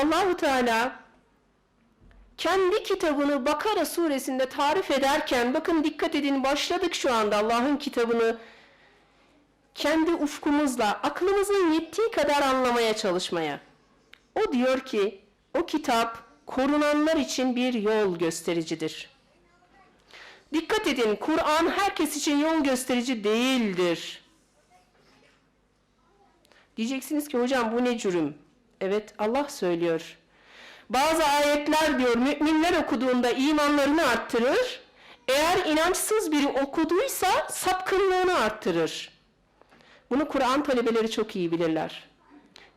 Allahu Teala kendi kitabını Bakara suresinde tarif ederken bakın dikkat edin başladık şu anda Allah'ın kitabını kendi ufkumuzla aklımızın yettiği kadar anlamaya çalışmaya. O diyor ki o kitap korunanlar için bir yol göstericidir. Dikkat edin Kur'an herkes için yol gösterici değildir. Diyeceksiniz ki hocam bu ne cürüm? Evet Allah söylüyor. Bazı ayetler diyor müminler okuduğunda imanlarını arttırır. Eğer inançsız biri okuduysa sapkınlığını arttırır. Bunu Kur'an talebeleri çok iyi bilirler.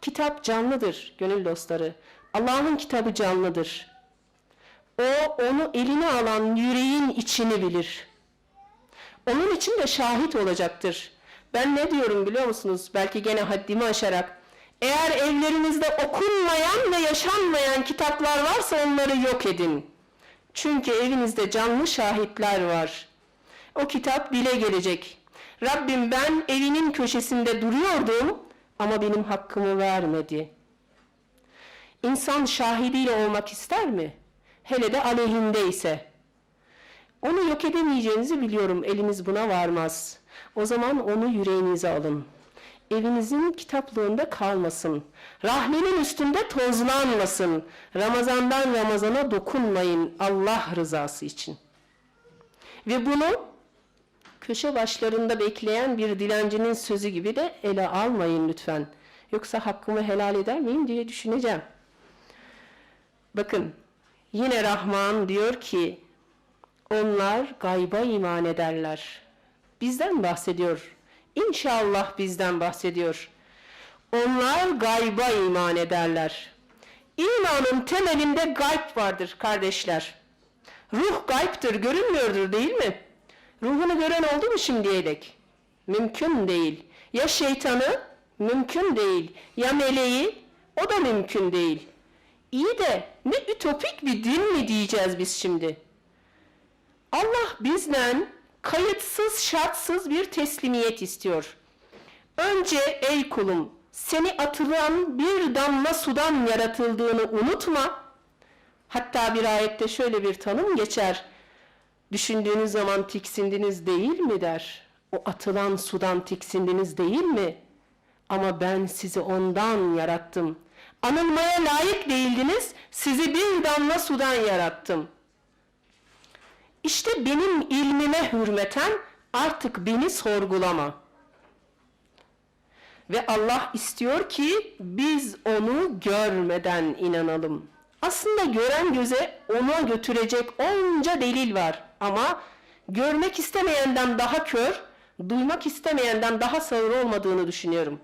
Kitap canlıdır gönül dostları. Allah'ın kitabı canlıdır. O onu eline alan yüreğin içini bilir. Onun için de şahit olacaktır. Ben ne diyorum biliyor musunuz? Belki gene haddimi aşarak. Eğer evlerinizde okunmayan ve yaşanmayan kitaplar varsa onları yok edin. Çünkü evinizde canlı şahitler var. O kitap dile gelecek. Rabbim ben evinin köşesinde duruyordum ama benim hakkımı vermedi. İnsan şahidiyle olmak ister mi? Hele de aleyhindeyse. Onu yok edemeyeceğinizi biliyorum. Eliniz buna varmaz. O zaman onu yüreğinize alın. Evinizin kitaplığında kalmasın. Rahmenin üstünde tozlanmasın. Ramazandan Ramazana dokunmayın Allah rızası için. Ve bunu köşe başlarında bekleyen bir dilencinin sözü gibi de ele almayın lütfen. Yoksa hakkımı helal eder miyim diye düşüneceğim. Bakın yine Rahman diyor ki onlar gayba iman ederler. Bizden bahsediyor. İnşallah bizden bahsediyor. Onlar gayba iman ederler. İmanın temelinde gayb vardır kardeşler. Ruh gayptır, görünmüyordur değil mi? Ruhunu gören oldu mu şimdiye dek? Mümkün değil. Ya şeytanı? Mümkün değil. Ya meleği? O da mümkün değil. İyi de ne ütopik bir din mi diyeceğiz biz şimdi? Allah bizden kayıtsız şartsız bir teslimiyet istiyor. Önce ey kulum seni atılan bir damla sudan yaratıldığını unutma. Hatta bir ayette şöyle bir tanım geçer. Düşündüğünüz zaman tiksindiniz değil mi der. O atılan sudan tiksindiniz değil mi? Ama ben sizi ondan yarattım. Anılmaya layık değildiniz, sizi bir damla sudan yarattım. İşte benim ilmime hürmeten artık beni sorgulama. Ve Allah istiyor ki biz onu görmeden inanalım. Aslında gören göze ona götürecek onca delil var. Ama görmek istemeyenden daha kör, duymak istemeyenden daha sağır olmadığını düşünüyorum.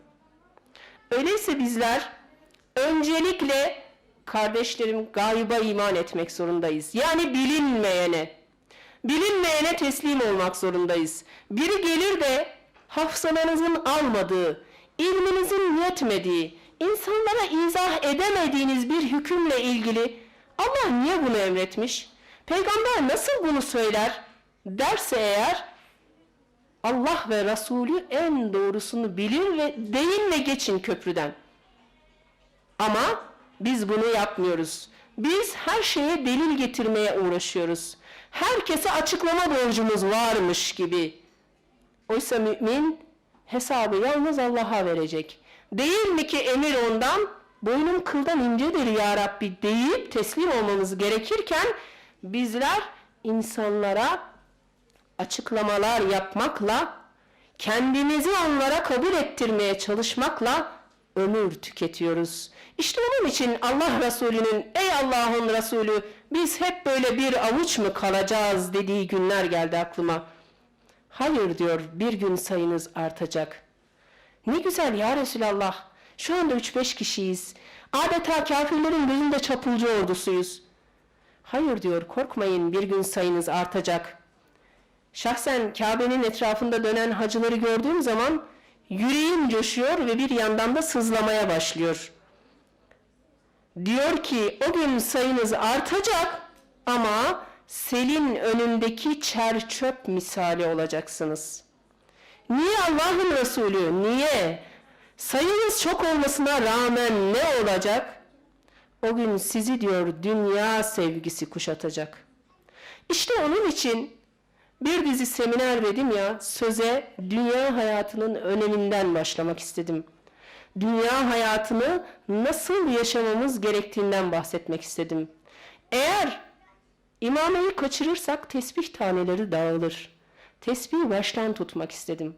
Öyleyse bizler öncelikle kardeşlerim gayba iman etmek zorundayız. Yani bilinmeyene. Bilinmeyene teslim olmak zorundayız. Biri gelir de hafsalanızın almadığı, ilminizin yetmediği, insanlara izah edemediğiniz bir hükümle ilgili Allah niye bunu emretmiş? Peygamber nasıl bunu söyler? Derse eğer Allah ve Resulü en doğrusunu bilir ve deyin ve geçin köprüden. Ama biz bunu yapmıyoruz. Biz her şeye delil getirmeye uğraşıyoruz. Herkese açıklama borcumuz varmış gibi. Oysa mümin hesabı yalnız Allah'a verecek. Değil mi ki emir ondan, boynum kıldan incedir ya Rabbi deyip teslim olmamız gerekirken bizler insanlara açıklamalar yapmakla, kendimizi onlara kabul ettirmeye çalışmakla ömür tüketiyoruz. İşte onun için Allah Resulü'nün ey Allah'ın Resulü biz hep böyle bir avuç mu kalacağız dediği günler geldi aklıma. Hayır diyor bir gün sayınız artacak. Ne güzel ya Resulallah. Şu anda 3-5 kişiyiz. Adeta kafirlerin gözünde çapulcu ordusuyuz. Hayır diyor korkmayın bir gün sayınız artacak. Şahsen Kabe'nin etrafında dönen hacıları gördüğüm zaman yüreğim coşuyor ve bir yandan da sızlamaya başlıyor. Diyor ki o gün sayınız artacak ama selin önündeki çer çöp misali olacaksınız. Niye Allah'ın Resulü? Niye? Sayınız çok olmasına rağmen ne olacak? O gün sizi diyor dünya sevgisi kuşatacak. İşte onun için bir dizi seminer verdim ya söze dünya hayatının öneminden başlamak istedim. Dünya hayatını nasıl yaşamamız gerektiğinden bahsetmek istedim. Eğer imameyi kaçırırsak tesbih taneleri dağılır. Tesbihi baştan tutmak istedim.